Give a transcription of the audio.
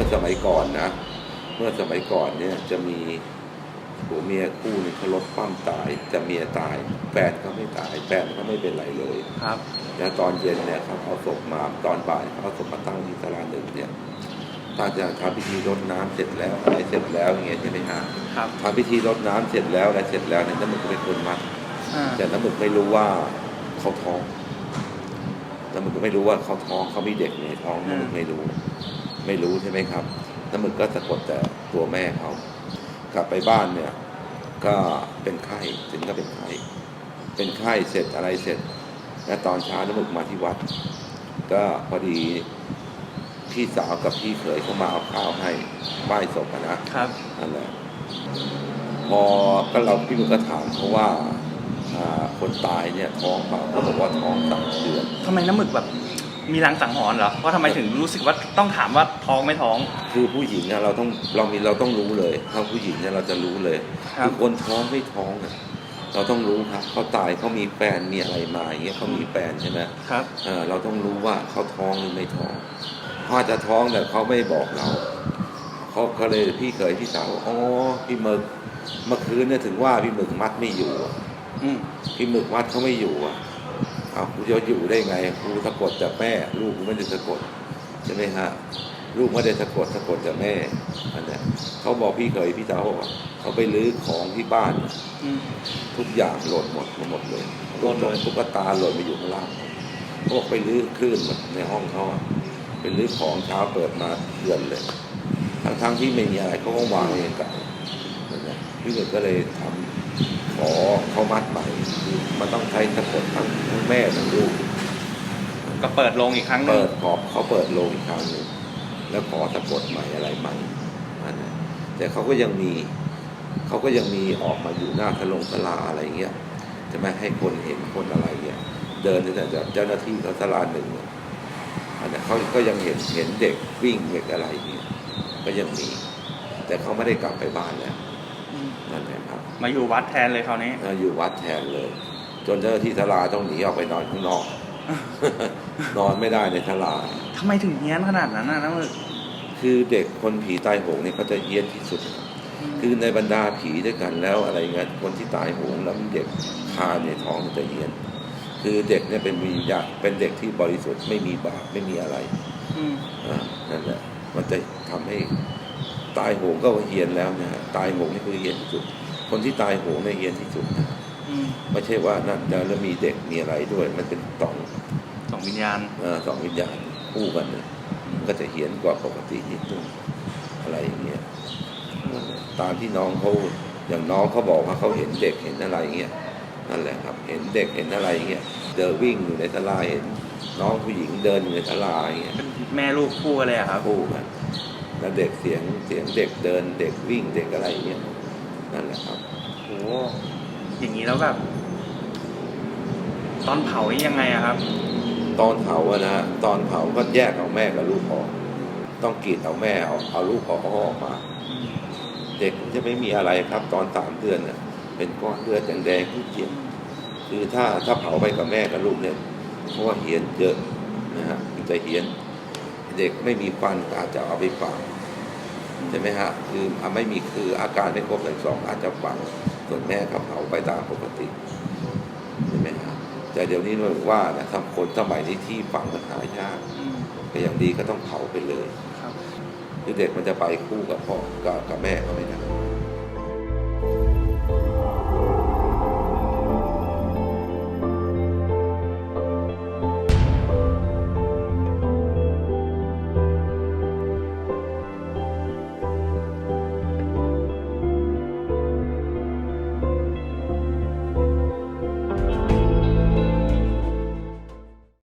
มื่อสมัยก่อนนะ เมื่อสมัยก่อนเนี่ยจะมีผัวเมียคู่หนึงเขารถปั้มตายจะเมียตายแฟนเขาไม่ตายแฟนเขาไม่เป็นไรเลยครับ แล้วตอนเย็นเนี่ยเขาเอาศพมาตอนบ่ายเขาเอาศพมาตั้งที่ตลาดหนึ่งเนี่ยถ้าจะทำพิธีรดน้ำเสร็จแล้วอะไรเสร็จแล้วอย่างเงี้ยใช่ไหมฮะครับทำพิธีรดน้ำเสร็จแล้วอะไรเสร็จแล้วเนี่ยน้ำหมึกก็เป็นคนมัดอ่าแต่น้ำหมึกไม่รู้ว่าเขาท้องน้ำหมึกก็ไม่รู้ว่าเขาท้องเขามีเด็กในท้องน้ำหมึกไม่รู้ ไม่รู้ใช่ไหมครับน้ำหมึกก็สะกดแต่ตัวแม่เขากลับไปบ้านเนี่ย ก็เป็นไข้ถึงก็เป็นไข้เป็นไข้เสร็จอะไรเสร็จ และตอนเช้าน้ำหมึกมาที่วัด ก็พอดีพี่สาวกับพี่เขยเขามาเอาข้าวให้ไหว้ศพอะนะครับนั่นแหละพอก็เราพี่หมึกก็ถามเขาว่าอ่าคนตายเนี่ยท้องเปล่าเขาบอกว่าท้องสามเดือนทำไมน้ำหมึกแบบ มีรังสังหรณ์เหรอว่าทำไมถึงรู้สึกว่าต้องถามว่าท้องไม่ท้อง คือผู้หญิงเนี่ยเราต้องเรามีเราต้องรู้เลยถ้าผู้หญิงเนี่ยเราจะรู้เลยครับอคนท้องไม่ท้องอะเราต้องรู้ครับเขาตายเขามีแฟนมีอะไรมาอย่างเงี้ยเขามีแฟนใช่ไหมครับ เอ่อเราต้องรู้ว่าเขาท้องหรือไม่ท้องเขาอาจจะท้องแต่เขาไม่บอกเราเขาเขาเลยพี่เคยพี่สาวอ๋อพี่หมึกเมื่อคืนเนี่ยถึงว่าพี่หมึกมัดไม่อยู่อะอืมพี่หมึกมัดเขาไม่อยู่อะ เอากูจะอยู่ได้ไงกูสะกดแต่แม่ ลูกกูไม่ได้สะกดใช่ไหมฮะลูกไม่ได้สะกดสะกดแต่แม่อันเนี้ยเขาบอกพี่เคยพี่สาวบอกเขาไปลื้อของที่บ้านทุกอย่างหล่นหมดหมดเลยหล่นเลยตุ๊กตาหล่นไปอยู่ข้างล่างเขาบอกไปลื้อคลื่นหมดในห้องเขาอะไปลื้อของเช้าเปิดมาเดือนเลยทั้งๆที่ไม่มีอะไรเขาก็วางเองกับนั่นแหละพี่หมึกก็เลยทำข อเขามัดใหม่คือมันต้องใช้สะกดทั้งทั้งแม่ทั้งลูกก็เปิดโรงอีกครั้งหนึงเปิดขอเขาเปิดโลงอีกครั้งหนึ่งแล้วขอสะกดใหม่อะไรใหม่อันนั้นแต่เขาก็ยังมีเขาก็ยังมีออกมาอยู่หน้าทะลงทลาอะไรเงี้ยจะไม่ให้คนเห็นคนอะไรเงี้ยเดินแต่เจ้าหน้าที่เขาทลาหนึ่งเนี่ยอันนั้นเขาก็ยังเห็นเห็นเด็กวิ่งเด็กอะไรเงี้ยก็ยังมี แต่เขาไม่ได้กลับไปบ้านแล้ว อืม นั่นแหละครับ มาอยู่วัดแทนเลยคราวนี้แล้วอยู่วัดแทนเลย จนเจ้าหน้าที่ทลาต้องหนีออกไปนอนข้างนอก นอนไม่ได้ในทลาทำไมถึงเฮี้ยนขนาดนั้นน่ะน้ำหมึกคือเด็กคนผีตายโหงเนี่ยเขาจะเฮี้ยนที่สุด คือในบรรดาผีด้วยกันแล้วอะไรเงี้ยคนที่ตายโหงแล้วมีเด็กคาในท้องมันจะเฮี้ยนคือเด็กเนี่ยเป็นวิญญาณเป็นเด็กที่บริสุทธิ์ไม่มีบาปไม่มีอะไรอืมอ่านั่นแหละมันจะทำให้ตายโหงก็เฮี้ยนแล้วนะฮะตายโหงนี่คือเฮี้ยนที่สุด คนที่ตายโหงเนี่ยเฮี้ยนที่สุดนะอืมไม่ใช่ว่านั่นแล้วมีเด็กมีอะไรด้วย มันเป็นต่องสองวิญญาณเอ่อสองวิญญาณคู่กันเนี่ยมันก็จะเฮี้ยนกว่าปกตินิดนึงอะไรอย่างเงี้ยตามที่น้องเขาอย่างน้องเขาบอกว่าเขาเห็นเด็กเห็นอะไรเงี้ยนั่นแหละครับ เห็นเด็กเห็นอะไรเงี้ยเดินวิ่งอยู่ในทลาเห็น น้องผู้หญิงเดินอยู่ในทลาอย่างเงี้ยเป็นแม่ลูกคู่กันเลยอะครับคู่กันแล้วเด็กเสียงเสียงเด็กเดินเด็กวิ่งเด็กอะไรเงี้ย นั่นแหละครับโหอย่างนี้แล้วแบบ ตอนเผานี่ยังไงอะครับ ตอนเผาอะนะตอนเผาก็แยกเอาแม่กับลูกออก ต้องกรีดเอาแม่เอาเอาลูกออกเอาออกมา เด็กมันจะไม่มีอะไรครับ ตอนสามเดือนน่ะเป็นก้อนเลือดแดงๆที่เจียมคือถ้าถ้าเผาไปกับแม่กับลูกเนี่ยเพราะว่าเหียนเยอะนะฮะมันจะเหียน เด็กไม่มีฟันก็อาจจะเอาไปฝัง ใช่ไหมฮะคืออะไม่มีคืออาการไม่ครบทั้งสองอาจจะฝังส่วนแม่ก็เผาไปตามปกติใช่ไหมฮะแต่เดี๋ยวนี้เราว่านะทำคนสมัยนี้ที่ฝังมันหายากอืมก็อย่างดีก็ต้องเผาไปเลยครับคือเด็กมันจะไปคู่กับพ่อกับกับแม่เขาไม่ได้